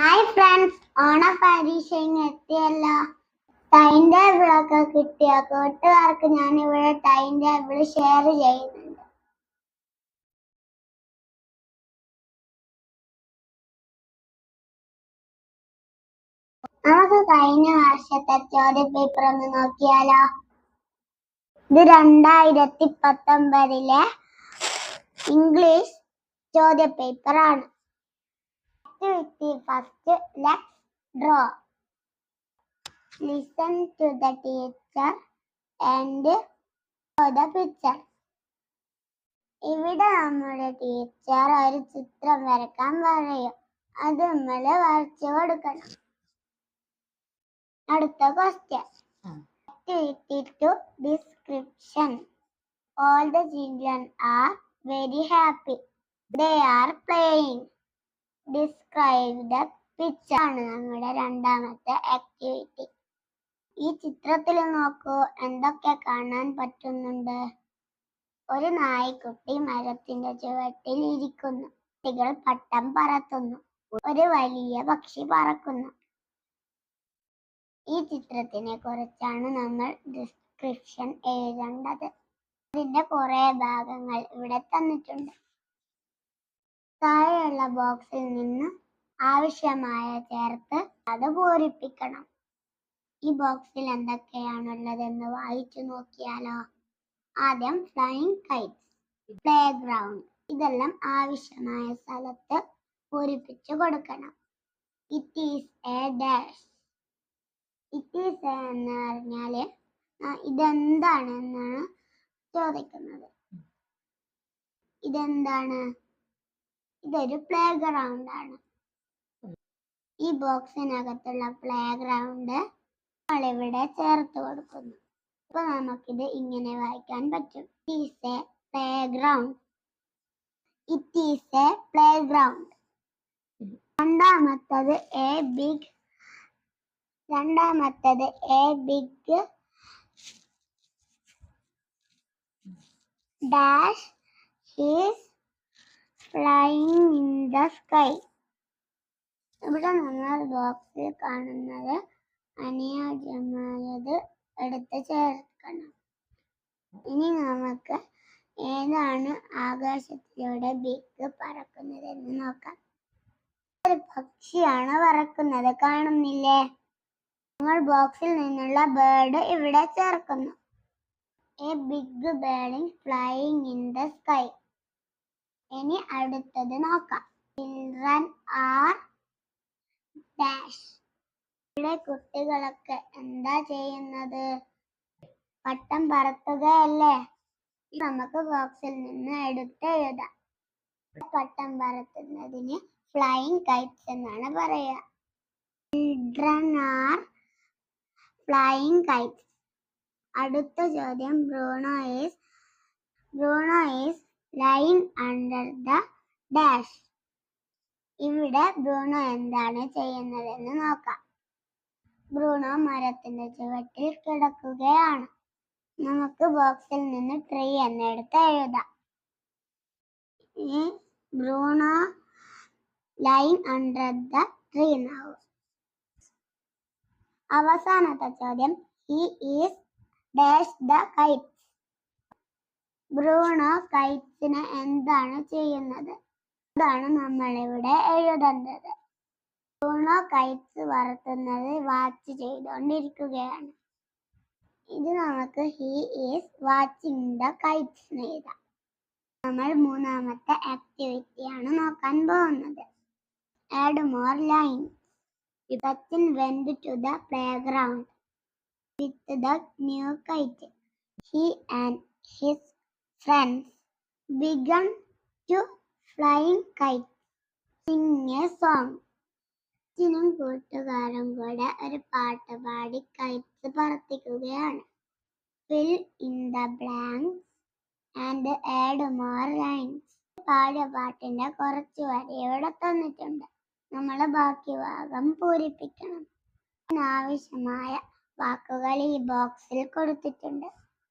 Hi friends ഓണ പരീക്ഷ എത്തിയല്ലോ. ടൈം ടേബിൾ ഒക്കെ കിട്ടിയ കൂട്ടുകാർക്ക് ഞാൻ ഇവിടെ ടൈം ടേബിൾ ഷെയർ ചെയ്യുന്നുണ്ട്. നമുക്ക് കഴിഞ്ഞ വർഷത്തെ ചോദ്യ പേപ്പർ ഒന്ന് നോക്കിയാലോ? ഇത് രണ്ടായിരത്തി പത്തൊമ്പതിലെ ഇംഗ്ലീഷ് ചോദ്യ പേപ്പർ ആണ്. Activity first let's draw listen to the teacher and draw the picture ഇവിടെ നമ്മുടെ ടീച്ചർ ഒരു ചിത്രം വരക്കാൻ പറയും അത് നമ്മൾ വരച്ചു കൊടുക്കണം അടുത്ത question activity to description all the children are very happy they are playing describe the picture ആണ് നമ്മുടെ രണ്ടാമത്തെ ആക്ടിവിറ്റി ഈ ചിത്രത്തിൽ നോക്കൂ എന്തൊക്കെ കാണാൻ പറ്റുന്നുണ്ട്? ഒരു നായ്ക്കുട്ടി മരത്തിന്റെ ചുവട്ടിൽ ഇരിക്കുന്നു. കുട്ടികൾ പട്ടം പറത്തുന്നു. ഒരു വലിയ പക്ഷി പറക്കുന്നു. ഈ ചിത്രത്തിനെ കുറിച്ചാണ് നമ്മൾ ഡിസ്ക്രിപ്ഷൻ എഴുതേണ്ടത്. ഇതിന്റെ കുറെ ഭാഗങ്ങൾ ഇവിടെ തന്നിട്ടുണ്ട്. താഴെയുള്ള ബോക്സിൽ നിന്ന് ആവശ്യമായ ചേർത്ത് അത് പൂരിപ്പിക്കണം. ഈ ബോക്സിൽ എന്തൊക്കെയാണുള്ളതെന്ന് വായിച്ചു നോക്കിയാലോ? ആദ്യം ഫ്ലൈയിങ് കൈറ്റ്സ് പ്ലേ ഗ്രൗണ്ട് ഇതെല്ലാം ആവശ്യമായ സ്ഥലത്ത് പൂരിപ്പിച്ചു കൊടുക്കണം. It is a dash. It is a എന്ന് പറഞ്ഞാൽ ഇതെന്താണ് എന്നാണ് ചോദിക്കുന്നത്. ഇതെന്താണ്? ഇതൊരു പ്ലേ ഗ്രൗണ്ട് ആണ്. ഈ ബോക്സിനകത്തുള്ള പ്ലേ ഗ്രൗണ്ട് നമ്മളിവിടെ ചേർത്ത് കൊടുക്കുന്നു. അപ്പൊ നമുക്കിത് ഇങ്ങനെ വായിക്കാൻ പറ്റും. Is a playground it is a playground രണ്ടാമത്തത് എ ബിഗ് രണ്ടാമത്തത് a big dash is flying in the sky ഇവിടെ നമ്മൾ ബോക്സിൽ കാണുന്നത് അനുയോജ്യമായത് എടുത്ത് ചേർക്കണം. ഇനി നമുക്ക് ഏതാണ് ആകാശത്തിലൂടെ ബിഗ് പറക്കുന്നതെന്ന് നോക്കാം. ഒരു പക്ഷിയാണ് പറക്കുന്നത്. കാണുന്നില്ലേ? നമ്മൾ ബോക്സിൽ നിന്നുള്ള ബേർഡ് ഇവിടെ ചേർക്കുന്നു. A big birding flying in the sky ഇനി അടുത്തത് നോക്കാം. ചിൽഡ്രൻ ആർ ഡാഷ് ഇവിടെ കുട്ടികളൊക്കെ എന്താ ചെയ്യുന്നത്? പട്ടം പറത്തുകയല്ലേ? നമുക്ക് ബോക്സിൽ നിന്ന് എടുത്ത് എഴുതാം. പട്ടം പറത്തുന്നതിന് ഫ്ലൈയിങ് കൈറ്റ്സ് എന്നാണ് പറയുക. ചിൽഡ്രൻ ആർ ഫ്ലൈയിങ് കൈറ്റ്സ് അടുത്ത ചോദ്യം Bruno is Bruno is lying under the dash ഇവിടെ ബ്രൂണോ എന്താണ് ചെയ്യുന്നതെന്ന് നോക്കാം. ബ്രൂണോ മരത്തിന്റെ ചുവട്ടിൽ കിടക്കുകയാണ്. നമുക്ക് ബോക്സിൽ നിന്ന് ട്രീ എന്നെടുത്ത് എഴുതാം. Bruno lying under the tree എന്നാവും അവസാനത്തെ ചോദ്യം he is dash the kite Bruno കൈറ്റ്സിന് എന്താണ് ചെയ്യുന്നത്? അതാണ് നമ്മളിവിടെ എഴുതേണ്ടത്? ബ്രൂണോ കൈറ്റ്സ് വറുത്തുന്നത് വാച്ച് ചെയ്തുകൊണ്ടിരിക്കുകയാണ്. ഇത് നമുക്ക് he is watching the kites എഴുതാം. നമ്മൾ മൂന്നാമത്തെ ആക്ടിവിറ്റിയാണ് നോക്കാൻ പോകുന്നത്. Add more line Sachin went to the playground with the new kite he and his friends began to flying kite. sing a song. അച്ഛനും കൂട്ടുകാരും കൂടെ ഒരു പാട്ട് പാടി kites പറത്തിക്കുകയാണ്. Fill in the blanks and add more lines പാടിയ പാട്ടിന്റെ കുറച്ച് വരി ഇവിടെ തന്നിട്ടുണ്ട്. നമ്മൾ ബാക്കി ഭാഗം പൂരിപ്പിക്കണം. ആവശ്യമായ വാക്കുകൾ ഈ ബോക്സിൽ കൊടുത്തിട്ടുണ്ട്.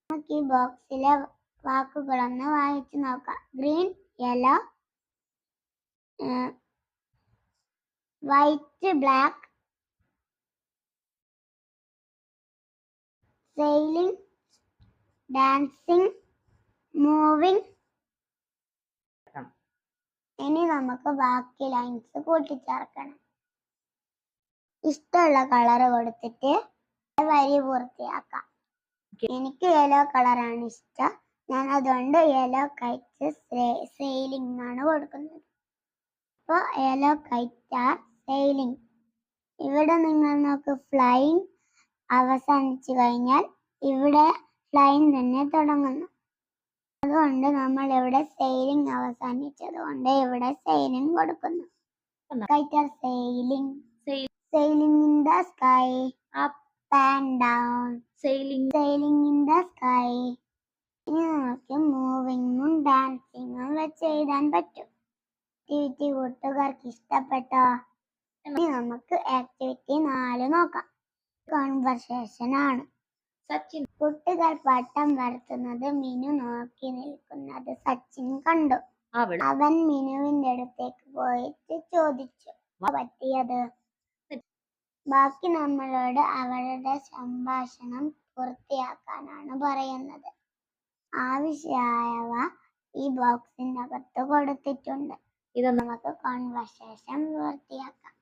നമുക്ക് ഈ ബോക്സിലെ വാക്കുകളൊന്ന് വായിച്ചു നോക്കാം. Green yellow white black sailing dancing moving ഇനി നമുക്ക് ബാക്കി ലൈൻസ് കൂട്ടിച്ചേർക്കണം. ഇഷ്ടമുള്ള കളർ കൊടുത്തിട്ട് വരി പൂർത്തിയാക്കാം. എനിക്ക് യെല്ലോ കളറാണ് ഇഷ്ടം. ഞാൻ അതുകൊണ്ട് യെല്ലോ കൈറ്റ് സെയിലിംഗ് ആണ് കൊടുക്കുന്നത്. അപ്പോൾ യെല്ലോ കൈറ്റ് ആർ സെയിലിംഗ് ഇവിടെ നിങ്ങൾ നോക്ക് ഫ്ലൈങ് അവസാനിച്ചു കഴിഞ്ഞാൽ ഇവിടെ ഫ്ലൈങ് തന്നെ തുടങ്ങുന്നു. അതുകൊണ്ട് നമ്മൾ ഇവിടെ സെയിലിംഗ് അവസാനിച്ചത് കൊണ്ട് ഇവിടെ സെയിലിംഗ് കൊടുക്കുന്നു. Kite are sailing sailing in the sky up and down sailing sailing in the sky. ഇനി നമുക്ക് മൂവിങ്ങും ഡാൻസിങ്ങും വെച്ച് എഴുതാൻ പറ്റും. ആക്ടിവിറ്റി കൂട്ടുകാർക്ക് ഇഷ്ടപ്പെട്ടോ? ഇനി നമുക്ക് ആക്ടിവിറ്റി നാല് നോക്കാം. കോൺവെർസേഷൻ ആണ്. സച്ചിൻ കുട്ടികൾ പട്ടം വരത്തുന്നത് മിനു നോക്കി നിൽക്കുന്നത് സച്ചിൻ കണ്ടു. അവൻ മിനുവിന്റെ അടുത്തേക്ക് പോയിട്ട് ചോദിച്ചു "എന്താ പറ്റിയത്? ബാക്കി നമ്മളോട് അവളുടെ സംഭാഷണം പൂർത്തിയാക്കാനാണ് പറയുന്നത്. ആവശ്യമായവ ഈ ബോക്സിനകത്ത് കൊടുത്തിട്ടുണ്ട്. ഇത് നമുക്ക് കോൺവെർസേഷൻ പൂർത്തിയാക്കാം.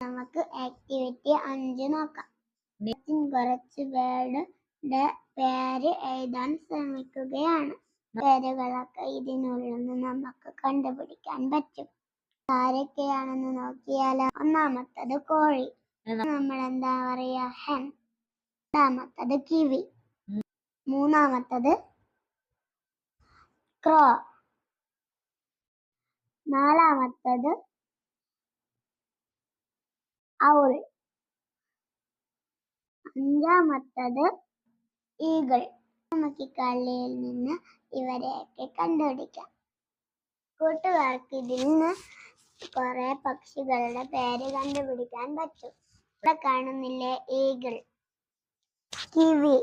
നമുക്ക് ആക്ടിവിറ്റി അഞ്ച് നോക്കാം. കുറച്ച് പേരുടെ പേര് എഴുതാൻ ശ്രമിക്കുകയാണ്. പേരുകളൊക്കെ ഇതിനുള്ളിൽ നിന്ന് നമുക്ക് കണ്ടുപിടിക്കാൻ പറ്റും. ആരൊക്കെയാണെന്ന് നോക്കിയാലോ ഒന്നാമത്തത് കോഴി. നമ്മൾ എന്താ പറയാ ഹെൻ രണ്ടാമത്തത് കിവി. മൂന്നാമത്തത് ക്രോ. നാലാമത്തത് ഔൾ. അഞ്ചാമത്തത് ഈഗിൾ. നമുക്ക് കളിയിൽ നിന്ന് ഇവരെയൊക്കെ കണ്ടുപിടിക്കാം. കൂട്ടുകാർക്ക് ഇതിൽ നിന്ന് കുറെ പക്ഷികളുടെ പേര് കണ്ടുപിടിക്കാൻ പറ്റും. ഇവിടെ കാണുന്നില്ലേ eagle? kiwi.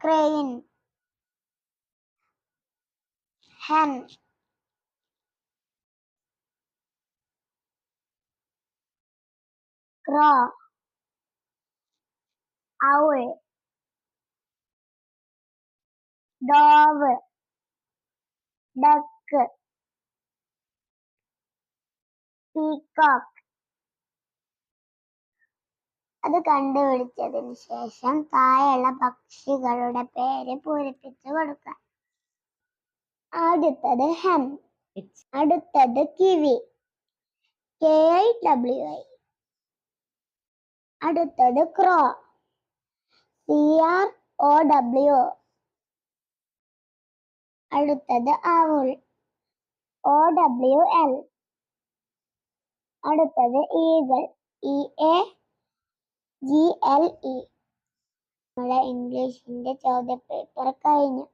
Crane hen. Crow owl. Dove. Duck. Peacock. അത് കണ്ടുപിടിച്ചതിന് ശേഷം താഴെയുള്ള പക്ഷികളുടെ പേര് പൂരിപ്പിച്ചു കൊടുക്കുക. ആദ്യത്തത് ഹെം. അടുത്തത് kiwi. K I W I അടുത്തത് crow. C R O W അടുത്തത് ആവുൾ ഒ ഡബ്ല്യു എൽ അടുത്തത് eagle. E A G L E നമ്മുടെ ഇംഗ്ലീഷിന്റെ ചോദ്യ പേപ്പർ കഴിഞ്ഞു.